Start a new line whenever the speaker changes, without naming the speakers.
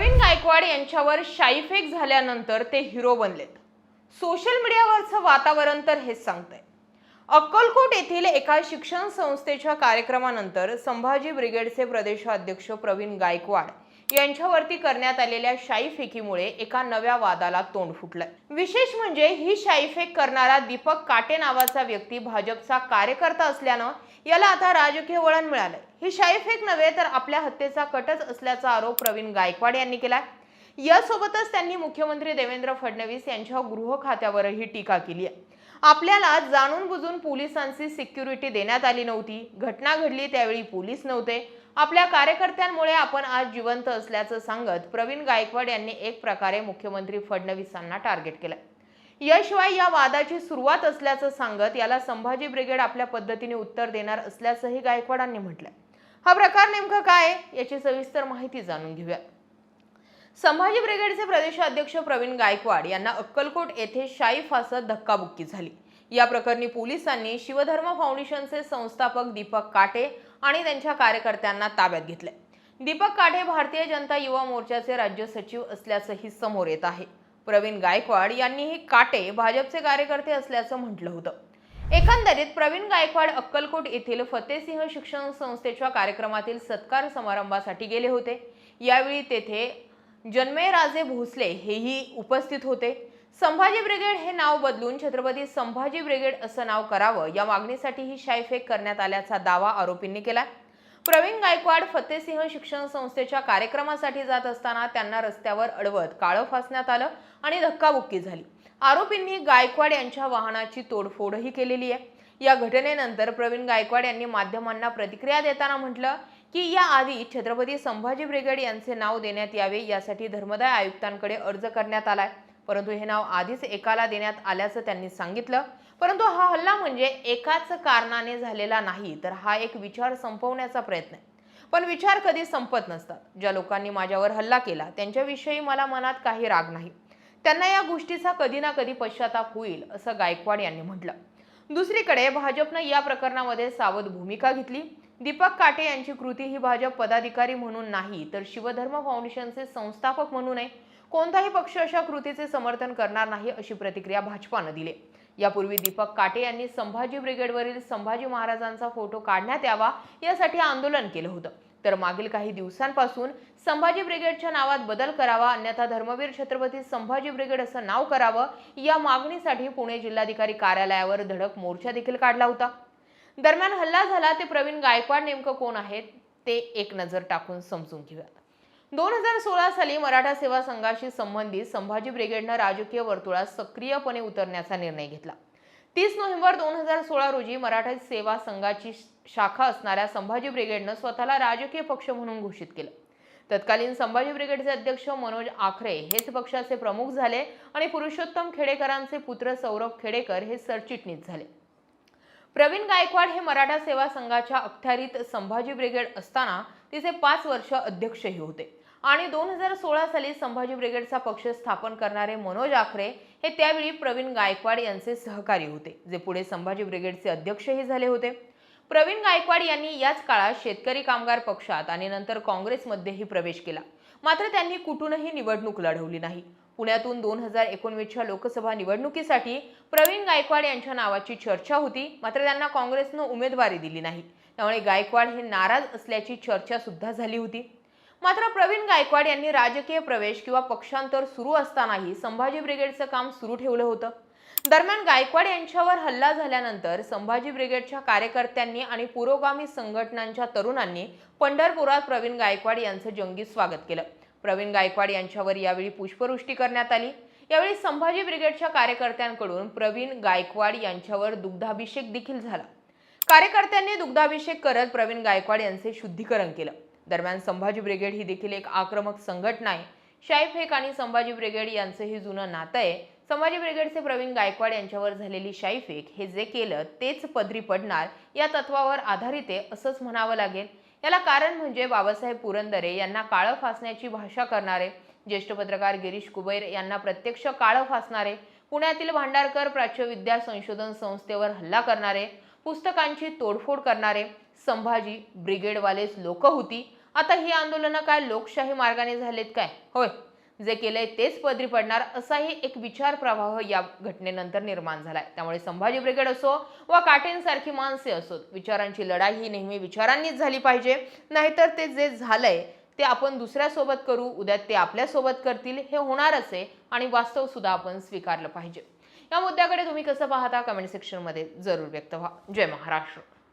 प्रवीण गायकवाड यांच्यावर शाईफेक झाल्यानंतर ते हिरो बनलेत. सोशल मीडियावरचं वातावरण तर हेच सांगतंय. अक्कलकोट येथील एका शिक्षण संस्थेच्या कार्यक्रमानंतर संभाजी ब्रिगेडचे प्रदेशाध्यक्ष प्रवीण गायकवाड यांच्यावरती करण्यात आलेल्या शाईफेकीमुळे एका नव्या वादाला तोंड फुटलंय. विशेष म्हणजे ही शाईफेक करणारा दीपक काटे नावाचा व्यक्ती भाजपचा कार्यकर्ता असल्यानं याला आता राजकीय वळण मिळालंय. ही शाईफेक नव्हे तर आपल्या हत्येचा कटच असल्याचा आरोप प्रवीण गायकवाड यांनी केलाय. यासोबतच त्यांनी मुख्यमंत्री देवेंद्र फडणवीस यांच्या गृह खात्यावरही टीका केली आहे. आपल्याला जाणून बुजून पोलिसांची सिक्युरिटी देण्यात आली नव्हती. घटना घडली त्यावेळी पोलीस नव्हते. आपल्या कार्यकर्त्यांमुळे आपण आज जिवंत असल्याचं सांगत प्रवीण गायकवाड यांनी एक प्रकारे मुख्यमंत्री फडणवीसांना टार्गेट केलं याशिवाय या वादाची सुरुवात असल्याचं सांगत याला संभाजी ब्रिगेड आपल्या पद्धतीने उत्तर देणार असल्याचंही गायकवाडांनी म्हटलंय. हा प्रकार नेमका काय याची सविस्तर माहिती जाणून घेऊया. संभाजी ब्रिगेडचे प्रदेशाध्यक्ष प्रवीण गायकवाड यांना अक्कलकोट येथे शाई फासत धक्काबुक्की झाली. या प्रकरणी पोलिसांनी शिवधर्म फाउंडेशनचे संस्थापक दीपक काटे आणि त्यांच्या कार्यकर्त्यांना ताब्यात घेतले दीपक काठे भारतीय जनता युवा मोर्चाचे राज्य सचिव असल्याचंही समोर येत आहे. प्रवीण गायकवाड यांनीही काटे भाजपचे कार्यकर्ते असल्याचं म्हटलं होतं. एकंदरीत प्रवीण गायकवाड अक्कलकोट येथील फतेसिंह शिक्षण संस्थेच्या कार्यक्रमातील सत्कार समारंभासाठी गेले होते. यावेळी तेथे जन्मेराजे भोसले हेही उपस्थित होते. संभाजी ब्रिगेड हे नाव बदलून छत्रपती संभाजी ब्रिगेड असं नाव करावं या मागणीसाठी ही शाईफेक करण्यात आल्याचा दावा आरोपींनी केला प्रवीण गायकवाड फतेसिंह शिक्षण संस्थेच्या कार्यक्रमासाठी जात असताना त्यांना रस्त्यावर अडवत काळं फासण्यात आलं आणि धक्काबुक्की झाली. आरोपींनी गायकवाड यांच्या वाहनाची तोडफोडही केलेली आहे. या घटनेनंतर प्रवीण गायकवाड यांनी माध्यमांना प्रतिक्रिया देताना म्हटलं की या आधी छत्रपती संभाजी ब्रिगेड यांचे नाव देण्यात यावे यासाठी धर्मदाय आयुक्तांकडे अर्ज करण्यात आलाय. परंतु हे नाव आधीच एकाला देण्यात आल्याचं त्यांनी सांगितलं. परंतु हा हल्ला म्हणजे एकाच कारणाने झालेला नाही तर हा एक विचार संपवण्याचा प्रयत्न आहे. पण विचार कधी संपत नसतात. ज्या लोकांनी माझ्यावर हल्ला केला त्यांच्याविषयी मला मनात काही राग नाही. त्यांना या गोष्टीचा कधी ना कधी पश्चाताप होईल असं गायकवाड यांनी म्हटलं. दुसरीकडे भाजपनं या प्रकरणामध्ये सावध भूमिका घेतली. दीपक काटे यांची कृती ही भाजप पदाधिकारी म्हणून नाही तर शिवधर्म फाउंडेशनचे संस्थापक म्हणून आहे. कोणताही पक्ष अशा कृतीचे समर्थन करणार नाही अशी प्रतिक्रिया भाजपानं दिली. यापूर्वी दीपक काटे यांनी संभाजी ब्रिगेडवरील संभाजी महाराजांचा फोटो काढण्यात यावा यासाठी आंदोलन केलं होतं. तर मागील काही दिवसांपासून संभाजी ब्रिगेडच्या नावात बदल करावा अन्यथा धर्मवीर छत्रपती संभाजी ब्रिगेड असं नाव करावं या मागणीसाठी पुणे जिल्हाधिकारी कार्यालयावर धडक मोर्चा देखील काढला होता. दरम्यान हल्ला झाला ते प्रवीण गायकवाड नेमकं कोण आहेत ते एक नजर टाकून समजून घेऊयात. दोन हजार सोळा साली मराठा सेवा संघाशी संबंधित संभाजी ब्रिगेडनं राजकीय वर्तुळात सक्रियपणे उतरण्याचा निर्णय घेतला. तीस नोव्हेंबर दोन हजार सोळा रोजी मराठा सेवा संघाची शाखा असणाऱ्या संभाजी ब्रिगेडनं स्वतःला राजकीय पक्ष म्हणून घोषित केलं. तत्कालीन संभाजी ब्रिगेडचे अध्यक्ष मनोज आखरे हेच पक्षाचे प्रमुख झाले आणि पुरुषोत्तम खेडेकरांचे पुत्र सौरभ खेडेकर हे सरचिटणीस झाले. प्रवीण गायकवाड हे मराठा सेवा संघाच्या अखत्यारीत संभाजी ब्रिगेड असताना तिचे पाच वर्ष अध्यक्षही होते. आणि दोन हजार सोळा साली संभाजी ब्रिगेडचा पक्ष स्थापन करणारे मनोज आखरे हे त्यावेळी प्रवीण गायकवाड यांचे सहकारी होते जे पुढे संभाजी ब्रिगेडचे अध्यक्षही झाले होते. प्रवीण गायकवाड यांनी याच काळात शेतकरी कामगार पक्षात आणि नंतर काँग्रेसमध्येही प्रवेश केला. मात्र त्यांनी कुठूनही निवडणूक लढवली नाही. पुण्यातून दोन हजार एकोणवीसच्या लोकसभा निवडणुकीसाठी प्रवीण गायकवाड यांच्या नावाची चर्चा होती मात्र त्यांना काँग्रेसनं उमेदवारी दिली नाही. त्यामुळे गायकवाड हे नाराज असल्याची चर्चा सुद्धा झाली होती. मात्र प्रवीण गायकवाड यांनी राजकीय प्रवेश किंवा पक्षांतर सुरू असतानाही संभाजी ब्रिगेडचं काम सुरू ठेवलं होतं. दरम्यान गायकवाड यांच्यावर हल्ला झाल्यानंतर संभाजी ब्रिगेडच्या कार्यकर्त्यांनी आणि पुरोगामी संघटनांच्या तरुणांनी पंढरपुरात प्रवीण गायकवाड यांचं जंगी स्वागत केलं. प्रवीण गायकवाड यांच्यावर यावेळी पुष्पवृष्टी करण्यात आली. यावेळी संभाजी ब्रिगेडच्या कार्यकर्त्यांकडून प्रवीण गायकवाड यांच्यावर दुग्धाभिषेक देखील झाला. कार्यकर्त्यांनी दुग्धाभिषेक करत प्रवीण गायकवाड यांचे शुद्धीकरण केलं. दरम्यान संभाजी ब्रिगेड ही देखील एक आक्रमक संघटना आहे. शाईफ हेक आणि संभाजी ब्रिगेड यांचं हे जुनं नातं आहे. संभाजी ब्रिगेडचे प्रवीण गायकवाड यांच्यावर झालेली शाईफेक हे जे केलं तेच पदरी पडणार या तत्वावर आधारित आहे असंच म्हणावं लागेल. याला कारण म्हणजे बाबासाहेब पुरंदरे यांना काळं फासण्याची भाषा करणारे ज्येष्ठ पत्रकार गिरीश कुबैर यांना प्रत्यक्ष काळं फासणारे पुण्यातील भांडारकर प्राच्य विद्या संशोधन संस्थेवर हल्ला करणारे पुस्तकांची तोडफोड करणारे संभाजी ब्रिगेडवालेच लोक होती. आता ही आंदोलनं काय लोकशाही मार्गाने झालेत काय? होय जे केलंय तेच पदरी पडणार असाही एक विचार प्रवाह या घटनेनंतर निर्माण झालाय. त्यामुळे संभाजी ब्रिगेड असो वा काटेंसारखी माणसे असोत विचारांची लढाई ही नेहमी विचारांनीच झाली पाहिजे. नाहीतर ते जे झालंय ते आपण दुसऱ्यासोबत करू उद्या ते आपल्यासोबत करतील हे होणारच आहे आणि वास्तव सुद्धा आपण स्वीकारलं पाहिजे. या मुद्द्याकडे तुम्ही कसं पाहता? कमेंट सेक्शनमध्ये जरूर व्यक्त व्हा. जय महाराष्ट्र.